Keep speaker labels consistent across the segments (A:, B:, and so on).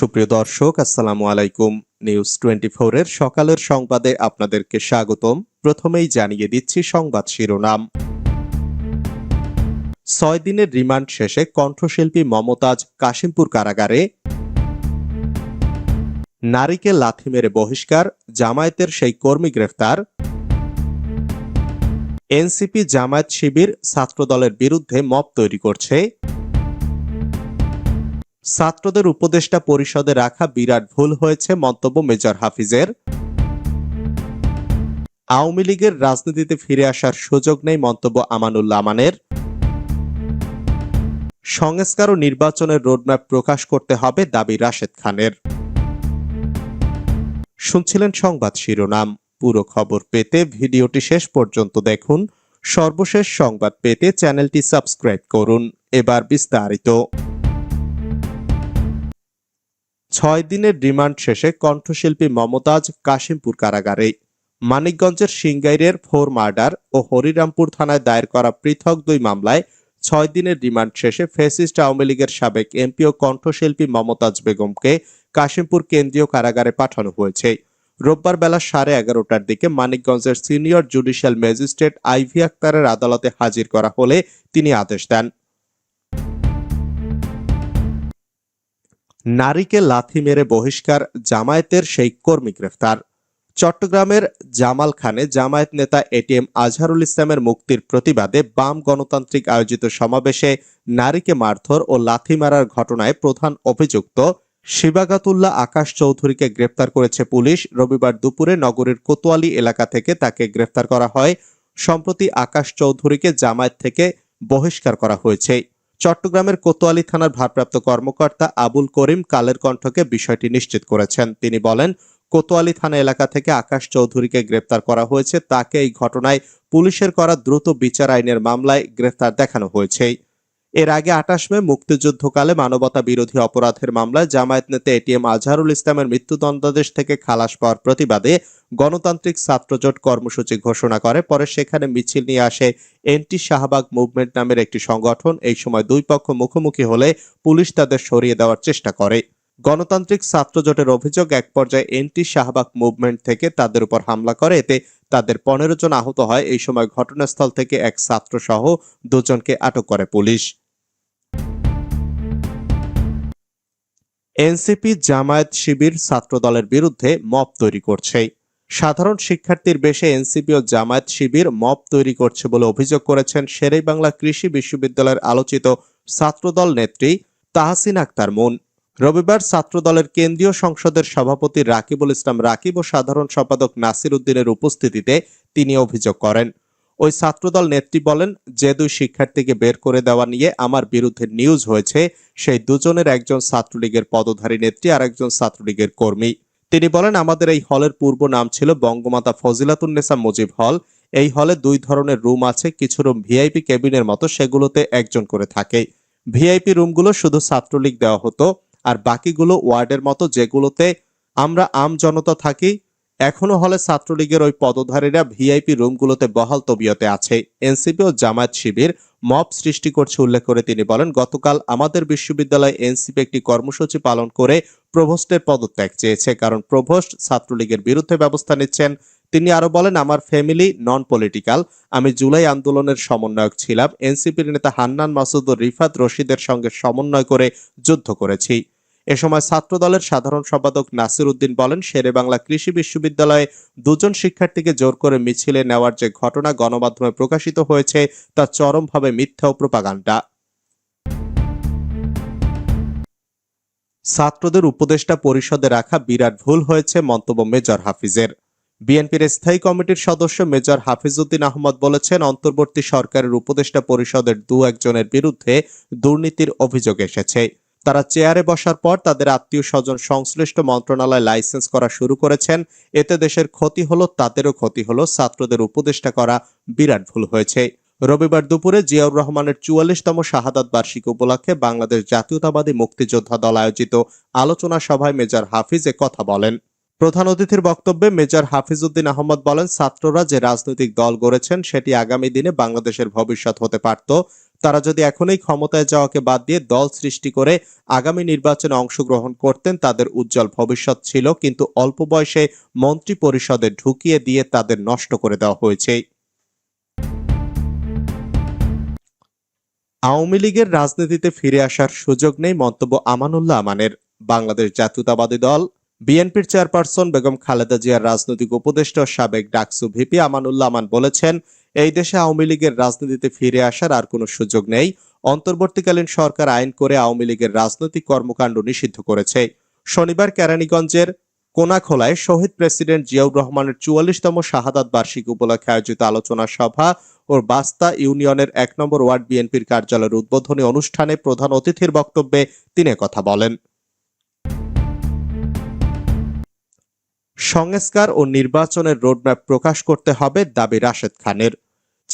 A: সুপ্রিয় দর্শক আসসালামু আলাইকুম নিউজ টোয়েন্টি এর সকালের সংবাদে আপনাদেরকে স্বাগতম প্রথমেই জানিয়ে দিচ্ছি সংবাদ শিরোনাম ছয় দিনের রিমান্ড শেষে কণ্ঠশিল্পী মমতাজ কাশিমপুর কারাগারে নারীকে লাথি মেরে বহিষ্কার জামায়াতের সেই কর্মী গ্রেফতার এনসিপি জামায়াত শিবির ছাত্রদলের বিরুদ্ধে মপ তৈরি করছে ছাত্রদের উপদেষ্টা পরিষদে রাখা বিরাট ভুল হয়েছে মন্তব্য মেজর হাফিজের আওয়ামী লীগের রাজনীতিতে ফিরে আসার সুযোগ নেই মন্তব্য আমানুল্লাহ আমানের সংস্কার ও নির্বাচনের রোডম্যাপ প্রকাশ করতে হবে দাবি রাশেদ খানের শুনছিলেন সংবাদ শিরোনাম পুরো খবর পেতে ভিডিওটি শেষ পর্যন্ত দেখুন সর্বশেষ সংবাদ পেতে চ্যানেলটি সাবস্ক্রাইব করুন এবার বিস্তারিত ছয় দিনের রিমান্ড শেষে কণ্ঠশিল্পী মমতাজ কাশিমপুর কারাগারে মানিকগঞ্জের সিঙ্গাইরের ফোর মার্ডার ও হরিরামপুর থানায় দায়ের করা পৃথক দুই মামলায় ছয় দিনের রিমান্ড শেষে ফেসিস্ট আওয়ামী লীগের সাবেক এমপি ও কণ্ঠশিল্পী মমতাজ বেগমকে কাশিমপুর কেন্দ্রীয় কারাগারে পাঠানো হয়েছে রোববার বেলা সাড়ে এগারোটার দিকে মানিকগঞ্জের সিনিয়র জুডিশিয়াল ম্যাজিস্ট্রেট আইভি আক্তারের আদালতে হাজির করা হলে তিনি আদেশ দেন নারীকে লাথি মেরে বহিষ্কার জামায়াতের সেই কর্মী গ্রেফতার চট্টগ্রামের জামাল খানে জামায়াত নেতা এটিএম আজহারুল ইসলামের মুক্তির প্রতিবাদে বাম গণতান্ত্রিক আয়োজিত সমাবেশে নারীকে মারধর ও লাথি মারার ঘটনায় প্রধান অভিযুক্ত শিবাগাতুল্লাহ আকাশ চৌধুরীকে গ্রেপ্তার করেছে পুলিশ রবিবার দুপুরে নগরীর কোতোয়ালি এলাকা থেকে তাকে গ্রেফতার করা হয় সম্প্রতি আকাশ চৌধুরীকে জামায়াত থেকে বহিষ্কার করা হয়েছে চট্টগ্রামের কোতোয়ালি থানার ভারপ্রাপ্ত কর্মকর্তা আবুল করিম কালের কণ্ঠকে বিষয়টি নিশ্চিত করেছেন তিনি বলেন কোতোয়ালি থানা এলাকা থেকে আকাশ চৌধুরীকে গ্রেপ্তার করা হয়েছে তাকে এই ঘটনায় পুলিশের করা দ্রুত বিচার আইনের মামলায় গ্রেফতার দেখানো হয়েছে এর আগে আঠাশ মে মুক্তিযুদ্ধকালে মানবতা বিরোধী অপরাধের মামলায় জামায়াত নেতা এটিএম আজহারুল ইসলামের মৃত্যুদণ্ডাদেশ থেকে খালাস পাওয়ার প্রতিবাদে গণতান্ত্রিক ছাত্রজোট কর্মসূচি ঘোষণা করে পরে সেখানে মিছিল নিয়ে আসে এন্টি শাহবাগ মুভমেন্ট নামের একটি সংগঠন এই সময় দুই পক্ষ মুখোমুখি হলে পুলিশ তাদের সরিয়ে দেওয়ার চেষ্টা করে গণতান্ত্রিক ছাত্রজোটের অভিযোগ এক পর্যায়ে এন্টি শাহবাগ মুভমেন্ট থেকে তাদের উপর হামলা করে এতে তাদের পনেরো জন আহত হয় এই সময় ঘটনাস্থল থেকে এক ছাত্র সহ দুজনকে আটক করে পুলিশ এনসিপি জামায়াত শিবির ছাত্র দলের বিরুদ্ধে মব তৈরি করছে সাধারণ শিক্ষার্থীর বেশে এনসিপি ও জামায়াত শিবির মব তৈরি করছে বলে অভিযোগ করেছেন শেরে বাংলা কৃষি বিশ্ববিদ্যালয়ের আলোচিত ছাত্রদল নেত্রী তাহাসিন আক্তার মুন রবিবার ছাত্রদলের কেন্দ্রীয় সংসদের সভাপতি রাকিবুল ইসলাম রাকিব ও সাধারণ সম্পাদক নাসির উদ্দিনের উপস্থিতিতে তিনি অভিযোগ করেন ওই ছাত্রদল নেত্রী বলেন যে দুই শিক্ষার্থীকে বের করে দেওয়া নিয়ে আমার বিরুদ্ধে নিউজ হয়েছে সেই দুজনের একজন ছাত্রলীগের পদধারী নেত্রী আর একজন ছাত্রলীগের কর্মী তিনি বলেন আমাদের এই হলের পূর্ব নাম ছিল বঙ্গমাতা ফজিলাতুন্নেসা মুজিব হল এই হলে দুই ধরনের রুম আছে কিছু রুম ভিআইপি কেবিনের মতো সেগুলোতে একজন করে থাকে ভিআইপি রুমগুলো শুধু ছাত্রলীগ দেওয়া হতো আর বাকিগুলো ওয়ার্ডের মতো যেগুলোতে আমরা আম জনতা থাকি এখনো হলে ছাত্রলীগের ওই পদধারীরা ভিআইপি রুমগুলোতে বহাল তবিয়তে আছে এনসিপি ও জামায়াত শিবির মব সৃষ্টি করছে উল্লেখ করে তিনি বলেন গতকাল আমাদের বিশ্ববিদ্যালয়ে এনসিপি একটি কর্মসূচি পালন করে প্রভোস্টের পদত্যাগ চেয়েছে কারণ প্রভোস্ট ছাত্রলীগের বিরুদ্ধে ব্যবস্থা নিচ্ছেন তিনি আরো বলেন আমার ফ্যামিলি নন পলিটিক্যাল আমি জুলাই আন্দোলনের সমন্বয়ক ছিলাম এনসিপির নেতা হান্নান মাসুদ ও রিফাত রশিদের সঙ্গে সমন্বয় করে যুদ্ধ করেছি এ সময় ছাত্র দলের সাধারণ সম্পাদক নাসির উদ্দিন বলেন শেরেবাংলা কৃষি বিশ্ববিদ্যালয়ে দুজন শিক্ষার্থীকে জোর করে মিছিলে নেওয়ার যে ঘটনা গণমাধ্যমে প্রকাশিত হয়েছে তা চরমভাবে মিথ্যা ও প্রোপাগান্ডা ছাত্রদের উপদেষ্টা পরিষদে রাখা বিরাট ভুল হয়েছে মন্তব্য মেজর হাফিজের বিএনপির স্থায়ী কমিটির সদস্য মেজর হাফিজউদ্দিন আহমদ বলেছেন অন্তর্বর্তী সরকারের উপদেষ্টা পরিষদের দু একজনের বিরুদ্ধে দুর্নীতির অভিযোগ এসেছে তারা চেয়ারে বসার পর তাদের আত্মীয় স্বজন সংশ্লিষ্ট মন্ত্রণালয় লাইসেন্স করা শুরু করেছেন এতে দেশের ক্ষতি হলো তাদেরও ক্ষতি হলো ছাত্রদের উপদেষ্টা করা বিরাট ভুল হয়েছে রবিবার দুপুরে জিয়াউর রহমানের চুয়াল্লিশতম শাহাদাত বার্ষিকী উপলক্ষে বাংলাদেশ জাতীয়তাবাদী মুক্তিযোদ্ধা দল আয়োজিত আলোচনা সভায় মেজর হাফিজ এ কথা বলেন প্রধান অতিথির বক্তব্যে মেজর হাফিজউদ্দিন আহমদ বলেন ছাত্ররা যে রাজনৈতিক দল গড়েছেন সেটি আগামী দিনে বাংলাদেশের ভবিষ্যৎ হতে পারত তারা যদি এখনই ক্ষমতায় যাওয়াকে বাদ দিয়ে দল সৃষ্টি করে আগামী নির্বাচনে অংশগ্রহণ করতেন তাদের উজ্জ্বল ভবিষ্যৎ ছিল কিন্তু অল্প বয়সে মন্ত্রী পরিষদে ঢুকিয়ে দিয়ে তাদের নষ্ট করে দেওয়া হয়েছে আওয়ামী লীগের রাজনীতিতে ফিরে আসার সুযোগ নেই মন্তব্য আমানুল্লাহ আমানের বাংলাদেশ জাতীয়তাবাদী দল বিএনপির চেয়ারপারসন বেগম খালেদা জিয়ার রাজনৈতিক উপদেষ্টা সাবেক ডাকসু ভিপি আমানুল্লাহ আমান বলেছেন এই দেশে আওয়ামী লীগের রাজনীতিতে ফিরে আসার আর কোনো সুযোগ নেই অন্তর্বর্তীকালীন সরকার আইন করে আওয়ামী লীগের রাজনৈতিক কর্মকাণ্ড নিষিদ্ধ করেছে শনিবার কেরানীগঞ্জের কোনাখোলায় শহীদ প্রেসিডেন্ট জিয়াউর রহমানের চুয়াল্লিশতম শাহাদাত বার্ষিকী উপলক্ষে আয়োজিত আলোচনা সভা ও বাস্তা ইউনিয়নের এক নম্বর ওয়ার্ড বিএনপির কার্যালয়ের উদ্বোধনী অনুষ্ঠানে প্রধান অতিথির বক্তব্যে তিনি কথা বলেন সংস্কার ও নির্বাচনের রোডম্যাপ প্রকাশ করতে হবে দাবি রাশেদ খানের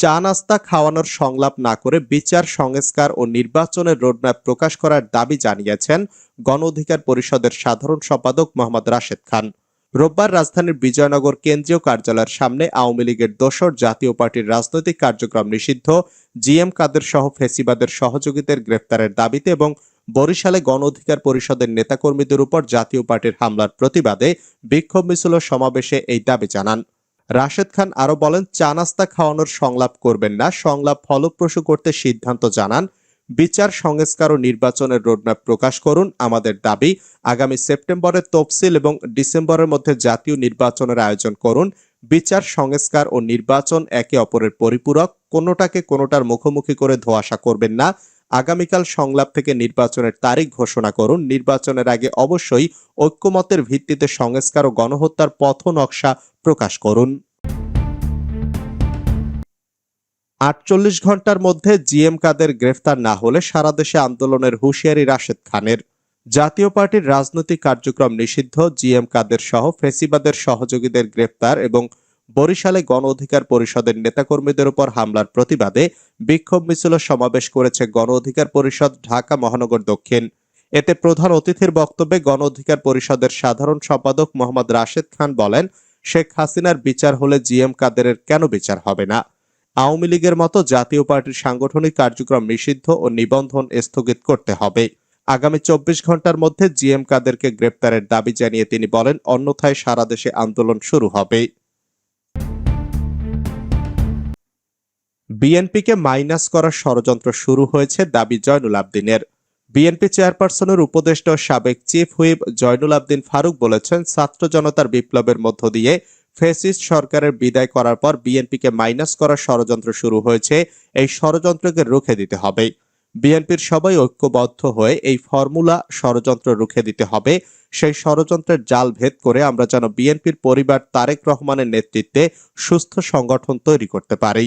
A: চা নাস্তা খাওয়ানোর সংলাপ না করে বিচার সংস্কার ও নির্বাচনের রোডম্যাপ প্রকাশ করার দাবি জানিয়েছেন গণ অধিকার পরিষদের সাধারণ সম্পাদক মোহাম্মদ রাশেদ খান রোববার রাজধানীর বিজয়নগর কেন্দ্রীয় কার্যালয়ের সামনে আওয়ামী লীগের দোসর জাতীয় পার্টির রাজনৈতিক কার্যক্রম নিষিদ্ধ জিএম কাদের সহ ফেসিবাদের সহযোগীদের গ্রেফতারের দাবিতে এবং বরিশালে গণ অধিকার পরিষদের নেতাকর্মীদের উপর জাতীয় পার্টির হামলার প্রতিবাদে বিক্ষোভ মিছিল সমাবেশে এই দাবি জানান রাশেদ খান আরো বলেন চা নাস্তা খাওয়ানোর সংলাপ করবেন না সংলাপ ফলপ্রসূ করতে সিদ্ধান্ত জানান বিচার সংস্কার ও নির্বাচনের রোডম্যাপ প্রকাশ করুন আমাদের দাবি আগামী সেপ্টেম্বরের তফসিল এবং ডিসেম্বরের মধ্যে জাতীয় নির্বাচনের আয়োজন করুন বিচার সংস্কার ও নির্বাচন একে অপরের পরিপূরক কোনোটাকে কোনোটার মুখোমুখি করে ধোয়াশা করবেন না আগামীকাল সংলাপ থেকে নির্বাচনের তারিখ ঘোষণা করুন নির্বাচনের আগে অবশ্যই ঐক্যমতের ভিত্তিতে সংস্কার ও গণহত্যার পথ নকশা প্রকাশ করুন আটচল্লিশ ঘন্টার মধ্যে জিএম কাদের গ্রেফতার না হলে সারা দেশে আন্দোলনের হুঁশিয়ারি রাশেদ খানের জাতীয় পার্টির রাজনৈতিক কার্যক্রম নিষিদ্ধ জিএম কাদের সহ ফেসিবাদের সহযোগীদের গ্রেপ্তার এবং বরিশালে গণ অধিকার পরিষদের নেতাকর্মীদের উপর হামলার প্রতিবাদে বিক্ষোভ মিছিল সমাবেশ করেছে গণ অধিকার পরিষদ ঢাকা মহানগর দক্ষিণ এতে প্রধান অতিথির বক্তব্যে গণ অধিকার পরিষদের সাধারণ সম্পাদক মোহাম্মদ রাশেদ খান বলেন শেখ হাসিনার বিচার হলে জি এম কাদেরের কেন বিচার হবে না আওয়ামী লীগের মতো জাতীয় পার্টির সাংগঠনিক কার্যক্রম নিষিদ্ধ ও নিবন্ধন স্থগিত করতে হবে আগামী চব্বিশ ঘন্টার মধ্যে জিএম কাদেরকে গ্রেপ্তারের দাবি জানিয়ে তিনি বলেন অন্যথায় সারা দেশে আন্দোলন শুরু হবে বিএনপিকে মাইনাস করার ষড়যন্ত্র শুরু হয়েছে দাবি জয়নুল আবদিনের বিএনপি চেয়ারপারসনের উপদেষ্টা সাবেক চিফ হুইপ জয়নুল আবদিন ফারুক বলেছেন ছাত্র জনতার বিপ্লবের মধ্য দিয়ে ফেসিস্ট সরকারের বিদায় করার পর বিএনপিকে মাইনাস করার ষড়যন্ত্র শুরু হয়েছে এই ষড়যন্ত্রকে রুখে দিতে হবে বিএনপির সবাই ঐক্যবদ্ধ হয়ে এই ফর্মুলা ষড়যন্ত্র রুখে দিতে হবে সেই ষড়যন্ত্রের জাল ভেদ করে আমরা যেন বিএনপির পরিবার তারেক রহমানের নেতৃত্বে সুস্থ সংগঠন তৈরি করতে পারি